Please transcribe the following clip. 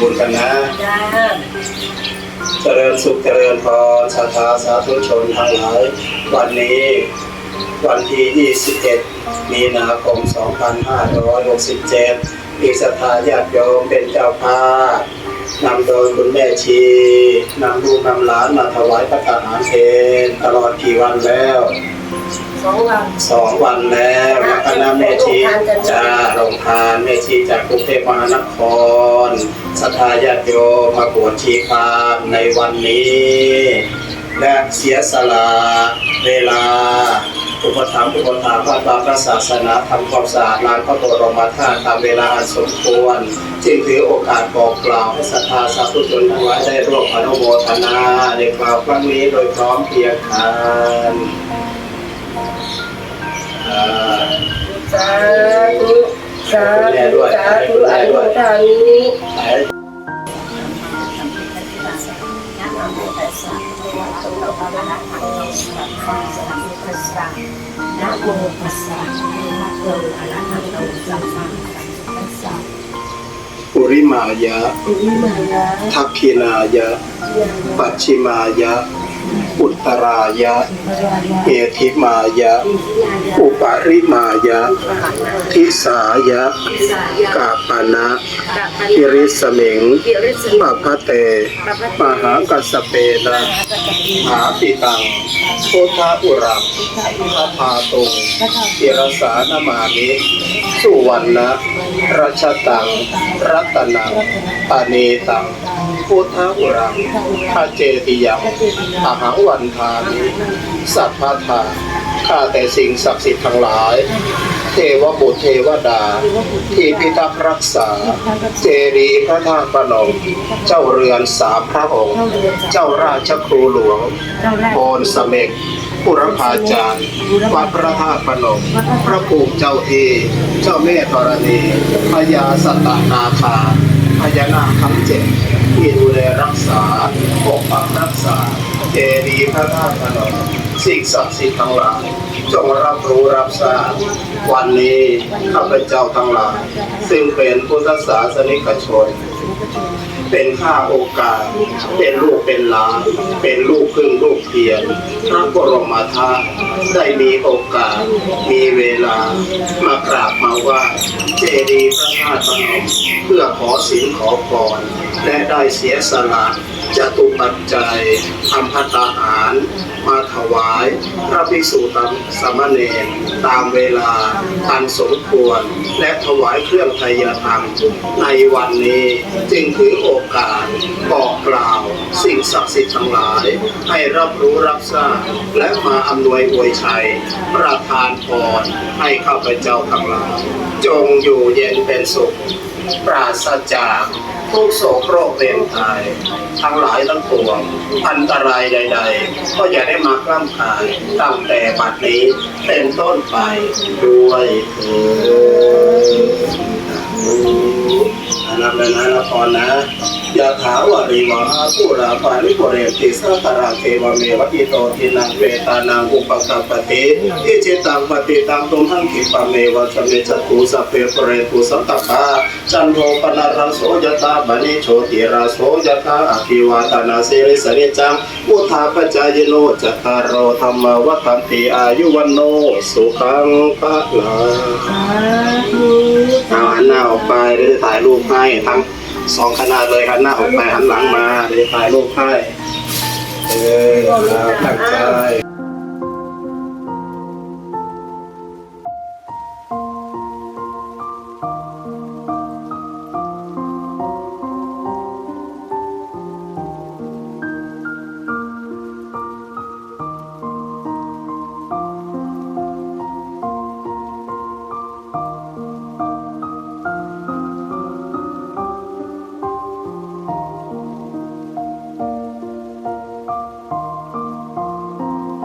บุญกันนะจ้าเจริญสุขเจริญพรศรัทธาสาธุชนทั้งหลาย วันนี้วันที่ 21 มีนาคม 2567 มีศรัทธาญาติโยมเป็นเจ้าภาพนำโดยคุณแม่ชีนำลูกนำหลานมาถวายพระทหารเพลตลอดกี่วันแล้ว สองวันสองวันแล้วแล้วก็นำแม่ชีจะลงทานแม่ชีจากกรุงเทพมหานครศรัทธาญาติโยมมาบวชชีพามในวันนี้ และเสียสละเวลาอุปถัมภ์อุปถัมภ์พระบาพระศาสนาทำความสะอาดลานพระบรมธาตุตามเวลาอันสมควร จึงถือโอกาสบอกกล่าวให้ศรัทธาสาธุชนทั้งหลายได้ร่วมอนุโมทนาในคราวครั้งนี้โดยพร้อมเพียงกัน สาธุสาธุสาธุอนุโมทามินะโมตัสสะภะคะวะโตอะระหะโตสัมมาสัมพุทธัสสะนะโมตัสสะภะคะวะโตอะระหะโตสัมมาสัมพุทธัสสะปุริมายะอุลิมายะทักขินายะ ปัจฉิมายะ อุตรายะ เอธิมายะ อุปริมายะ ทิสายะ กาปนะกิริสเมิงปะพะเต มหากัสเปนะมหาปิตังโคทาอุรังพระพาตุงกิรสานามานิสุวรรณะรัชตัง รัตนังปาเนตัง พุทธอุรังพระเจติยังอหังวันทานิสัพพะทาข้าแต่สิ่งศักดิ์สิทธิ์ทั้งหลาย เทวบุตรเทวดา ที่พิทักษ์รักษา เจดีพระธาตุพนมเจ้าเรือนสามพระองค์ เจ้าราชครูหลวงโพนสเมกปุรพาจารย์วัดพระธาตุพนมพระภูมิเจ้าเอ เจ้าแม่ธรณีพญาสัตตนาคาพญานาคทั้งเจ็ด ที่ดูแลรักษาปกปักรักษาเจดีย์พระธาตุพนมสิ่งศักดิ์สิทธิ์ทั้งหลายจงรับรู้รับทราบวันนี้ข้าพเจ้าทั้งหลายซึ่งเป็นพุทธศาสนิกชน เป็นข้าโอกาส เป็นลูกเป็นหลานเป็นลูกพึ่งลูกเทียนพระบรมธาตุได้มีโอกาส มีเวลามากราบมาว่าเจดีย์พระธาตุพนมเพื่อขอศีลขอพรและได้เสียสละจตุปัจจัยทำพัตตาหาร มาถวายพระภิกษุตามสมเณรตามเวลาอันสมควร และถวายเครื่องไทยธรรมในวันนี้จึงถือโอกาสบอกกล่าวสิ่งศักดิ์สิทธิ์ทั้งหลาย ให้รับรู้รับทราบและมาอำนวยอวยชัย ประทานพรให้ข้าพเจ้าทั้งหลาย จงอยู่เย็นเป็นสุข ปราศจากทุกโศกโรคเวรตาย ทั้งหลายทั้งปวงอันตรายใด ๆ ก็อย่าได้มากล้ำกายตั้งแต่บัดนี้เป็นต้นไปด้วยเถิด ละครนะยะถาวาริวหาปุราปาริปุเรติสาตารังเทวเมวะอิโตทินังเวตานังอุปกัปปติอิจิตังปฏิตังตุมหังคิปะเมวะสเมจตุสัพเพปเรตุสัตตปาจันโทปนารังโสยตาบันิโชติราโสยตาอภิวาตนาสิริสนิจังพุทธาปจายโนจัตตารโอธรรมวัฏันติอายุวันโนสุขังพระลาสาธุเอาหันหน้าออกไปเดี๋ยวจะถ่ายรูปให้ทั้ง สองขนาดเลยหันหน้าออกไปหันหลังมาเดี๋ยวถ่ายรูปให้เออตั้งใจ